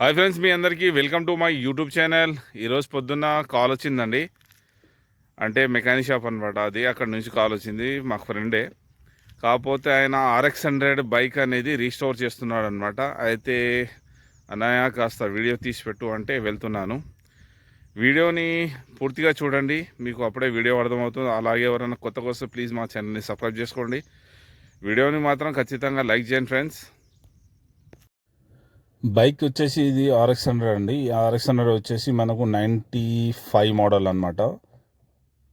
Hi friends మీ అందరికీ welcome to my YouTube channel. ఈరోజు పొద్దున్న కాల్ వచ్చిందండి. అంటే మెకానిక్ షాప్ అనమాట అది అక్కడ నుంచి కాల్ వచ్చింది మాకు ఫ్రెండే. కాకపోతే ఆయన ఆర్ఎక్స్ హండ్రెడ్ బైక్ అనేది రీస్టోర్ చేస్తున్నాడు అనమాట అయితే అన్నయ్య కాస్త వీడియో తీసి పెట్టు అంటే వెళ్తున్నాను. వీడియోని పూర్తిగా చూడండి. మీకు అప్పుడే వీడియో అర్థమవుతుంది. అలాగే ఎవరైనా కొత్తగా వస్తే ప్లీజ్ మా ఛానల్ని సబ్స్క్రైబ్ చేసుకోండి. వీడియోని మాత్రం ఖచ్చితంగా లైక్ చేయండి ఫ్రెండ్స్. బైక్ వచ్చేసి ఇది ఆర్ఎక్స్ హండ్రెడ్ అండి. ఈ ఆర్ఎక్స్ హండ్రెడ్ వచ్చేసి మనకు నైంటీ ఫైవ్ మోడల్ అనమాట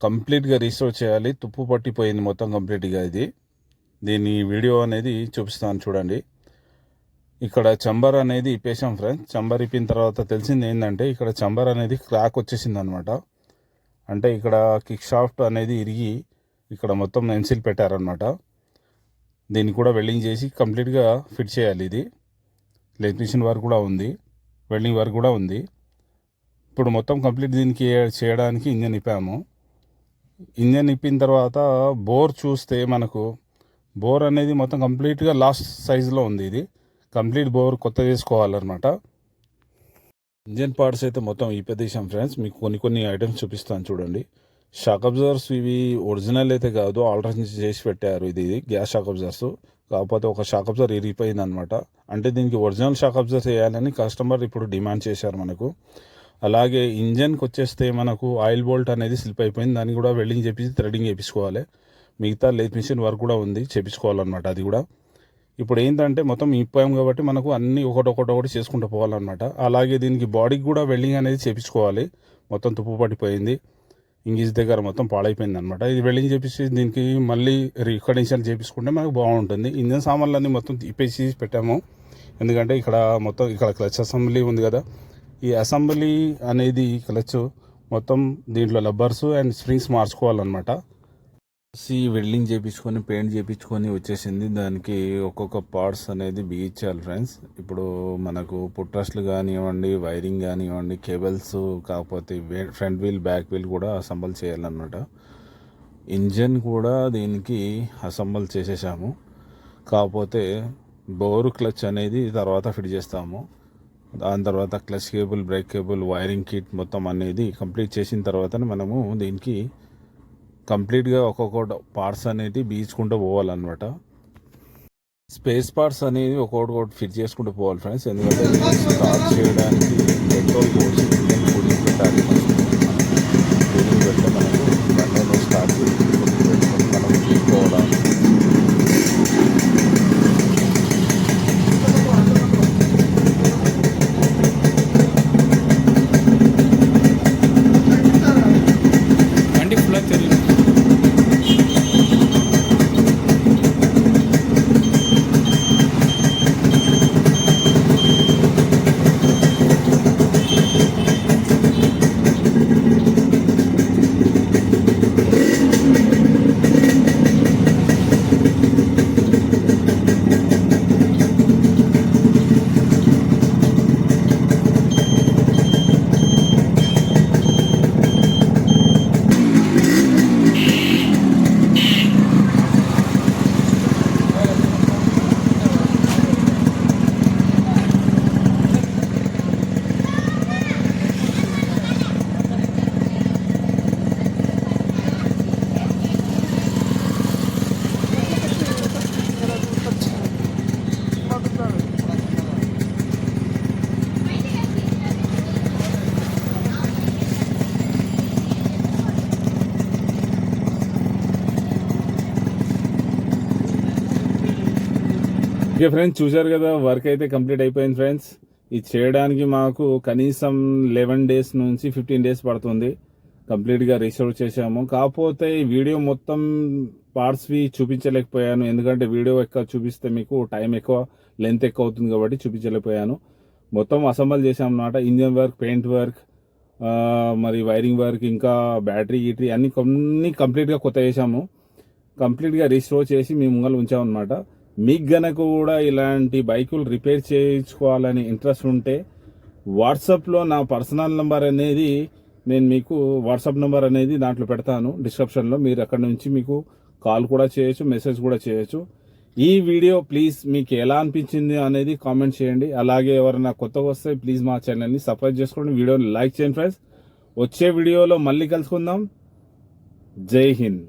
కంప్లీట్గా రీస్టోర్ చేయాలి. తుప్పు పట్టిపోయింది మొత్తం కంప్లీట్గా ఇది. దీని వీడియో అనేది చూపిస్తాను చూడండి. ఇక్కడ చంబర్ అనేది ఇప్పేసాం ఫ్రెండ్స్ చంబర్ ఇప్పిన తర్వాత తెలిసింది ఏంటంటే ఇక్కడ చంబర్ అనేది క్రాక్ వచ్చేసింది అనమాట అంటే ఇక్కడ కిక్ షాఫ్ట్ అనేది ఇరిగి ఇక్కడ మొత్తం ఎన్సిల్ పెట్టారనమాట దీన్ని కూడా వెల్డింగ్ చేసి కంప్లీట్గా ఫిట్ చేయాలి ఇది. మిషన్ వర్క్ కూడా ఉంది వెల్డింగ్ వర్క్ కూడా ఉంది. ఇప్పుడు మొత్తం కంప్లీట్ దీనికి చేయడానికి ఇంజన్ ఇప్పాము ఇంజన్ ఇప్పిన తర్వాత బోర్ చూస్తే మనకు బోర్ అనేది మొత్తం కంప్లీట్గా లాస్ట్ సైజులో ఉంది ఇది. కంప్లీట్ బోర్ కొత్త చేసుకోవాలన్నమాట. ఇంజన్ పార్ట్స్ అయితే మొత్తం ఇప్పేసాం ఫ్రెండ్స్ మీకు కొన్ని కొన్ని ఐటమ్స్ చూపిస్తాను చూడండి. షాక్ అబ్జర్వర్స్ ఇవి ఒరిజినల్ అయితే కాదు ఆల్టరేషన్ చేసి పెట్టారు ఇది గ్యాస్ షాక్ అబ్జర్వర్స్ కాకపోతే ఒక షాక్ అబ్జర్ ఇరిగిపోయింది అనమాట అంటే దీనికి ఒరిజినల్ షాక్ అబ్జర్స్ వేయాలని కస్టమర్ ఇప్పుడు డిమాండ్ చేశారు మనకు. అలాగే ఇంజన్కి వచ్చేస్తే మనకు ఆయిల్ బోల్ట్ అనేది స్లిప్ అయిపోయింది. దాన్ని కూడా వెల్డింగ్ చేపించి థ్రెడింగ్ చేపించుకోవాలి. మిగతా లేత్ మిషన్ వర్క్ కూడా ఉంది చేపించుకోవాలన్నమాట అది కూడా. ఇప్పుడు ఏంటంటే మొత్తం ఇప్పాం కాబట్టి మనకు అన్ని ఒకటొకటొకటి ఒకటి చేసుకుంటూ పోవాలన్నమాట. అలాగే దీనికి బాడీకి కూడా వెల్డింగ్ అనేది చేపించుకోవాలి. మొత్తం తుప్పు పట్టిపోయింది. ఇంగ్లీష్ దగ్గర మొత్తం పాడైపోయింది అనమాట ఇది వెల్డింగ్ చేపించి దీనికి మళ్ళీ రికడెన్షియల్ చేపించుకుంటే మనకు బాగుంటుంది. ఇంజన్ సామాన్లన్నీ మొత్తం తీపేసి పెట్టాము. ఎందుకంటే ఇక్కడ మొత్తం ఇక్కడ క్లచ్ అసెంబ్లీ ఉంది కదా. ఈ అసెంబ్లీ అనేది క్లచ్ మొత్తం దీంట్లో లబ్బర్స్ అండ్ స్ప్రింగ్స్ మార్చుకోవాలన్నమాట. సి వెల్డింగ్ చేయించుకొని పెయింట్ చేయించుకొని వచ్చేసింది. దానికి ఒక్కొక్క పార్ట్స్ అనేది బిగించాలి ఫ్రెండ్స్ ఇప్పుడు మనకు పుట్రస్లు కానివ్వండి వైరింగ్ కానివ్వండి కేబుల్స్ కాకపోతే ఫ్రంట్ వీల్ బ్యాక్ వీల్ కూడా అసెంబల్ చేయాలన్నమాట. ఇంజన్ కూడా దీనికి అసెంబల్ చేసేసాము. కాకపోతే బోరు క్లచ్ అనేది తర్వాత ఫిట్ చేస్తాము. దాని తర్వాత clutch cable brake cable wiring kit మొత్తం అనేది కంప్లీట్ చేసిన తర్వాతనే మనము దీనికి కంప్లీట్గా ఒక్కొక్క పార్ట్స్ అనేది బీచుకుంటూ పోవాలన్నమాట. స్పేస్ పార్ట్స్ అనేది ఒక్కొక్కటి ఒకటి ఫిట్ చేసుకుంటూ పోవాలి ఫ్రెండ్స్. ఎందుకంటే స్టార్ట్ చేయడానికి పెట్రోల్ పోసి ఇంజన్ కూలింగ్ పెట్టాలి. కూలింగ్ పెడితే మనకు బండి స్టార్ట్ చేయాలి. ఓకే ఫ్రెండ్స్ చూశారు కదా వర్క్ అయితే కంప్లీట్ అయిపోయింది ఫ్రెండ్స్ ఇది చేయడానికి మాకు కనీసం లెవెన్ డేస్ నుంచి ఫిఫ్టీన్ డేస్ పడుతుంది. కంప్లీట్గా రిసర్వ్ చేశాము. కాకపోతే వీడియో మొత్తం పార్ట్స్వి చూపించలేకపోయాను. ఎందుకంటే వీడియో ఎక్కువ చూపిస్తే మీకు టైం ఎక్కువ లెంత్ ఎక్కువ అవుతుంది కాబట్టి చూపించలేకపోయాను. మొత్తం అసెంబల్ చేసాం అన్నమాట. ఇంజన్ వర్క్ పెయింట్ వర్క్ మరి వైరింగ్ వర్క్ ఇంకా బ్యాటరీ గిటరీ అన్ని కొన్ని కంప్లీట్గా కొత్త చేసాము కంప్లీట్గా రిస్టోర్ చేసి మీ ముంగలు ఉంచామన్నమాట. మీకు గనక కూడా ఇలాంటి బైకులు రిపేర్ చేయించుకోవాలని ఇంట్రెస్ట్ ఉంటే వాట్సాప్లో నా పర్సనల్ నెంబర్ అనేది నేను మీకు వాట్సాప్ నెంబర్ అనేది దాంట్లో పెడతాను. డిస్క్రిప్షన్లో మీరు అక్కడ నుంచి మీకు కాల్ కూడా చేయొచ్చు మెసేజ్ కూడా చేయొచ్చు. ఈ వీడియో ప్లీజ్ మీకు ఎలా అనిపించింది అనేది కామెంట్ చేయండి. అలాగే ఎవరైనా కొత్తగా వస్తే ప్లీజ్ మా ఛానల్ని సబ్స్క్రైబ్ చేసుకోండి. వీడియోని లైక్ చేయండి ఫ్రెండ్స్. వచ్చే వీడియోలో మళ్ళీ కలుసుకుందాం. జై హింద్.